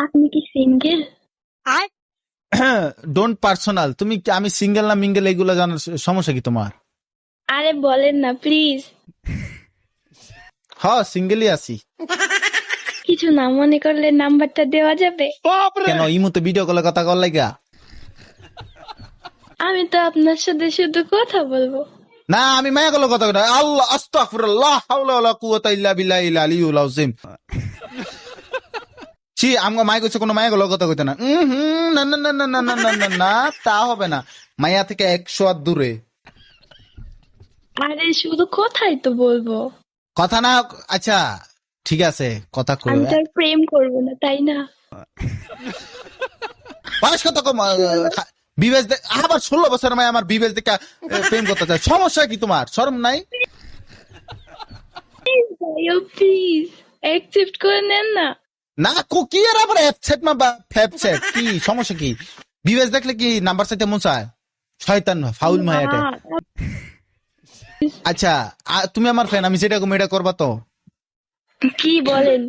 আপনি কি single don't personal তুমি কি- আমি সিঙ্গেল না মিঙ্গেল এগুলো জানার সমস্যা কি তোমার? আরে বলেন না প্লিজ হ সিঙ্গেলই আছি। কিছু না মনে করলে নাম্বারটা দেওয়া যাবে? কেন ইমুতে ভিডিও কলে কথা কল লাগা আমি তো আপনার সাথে শুধু কথা বলব। না আমি মায়া গেল কথা আল্লাহ আস্তাগফিরুল্লাহ হাওলা ওয়ালা কুওয়াতা ইল্লা বিল্লাহিল আলিয়্যুল আযীম। ছি আমগো মাই কইছে কোনো মায়া গেল কথা কইতে না। হুম, না না না না না না না না না তা হবে না। মায়া থেকে একশো আর দূরে। আরে শুধু কথাই তো বলব। কথা না আচ্ছা ঠিক আছে কথা কই। আমি তো আর প্রেম করব না তাই না? বয়স কত কম বিবেচ আবার ষোলো বছর মায় আমার বিবেচ দেখা প্রেম করতে চায়। সমস্যা কি তোমার? শরম নাই? প্লিজ অ্যাকসেপ্ট করে নেন না। না কো কি আর আবার অ্যাপসেট মা ফ্যাপসেট কি সমস্যা কি? বিবেশ দেখলে কি নাম্বার চাইতে মন চায়? শয়তান ফাউল মায়াটে। আচ্ছা তুমি আমার ফ্রেন্ড আমি যেটা এটা করবা তো? কি বলেন?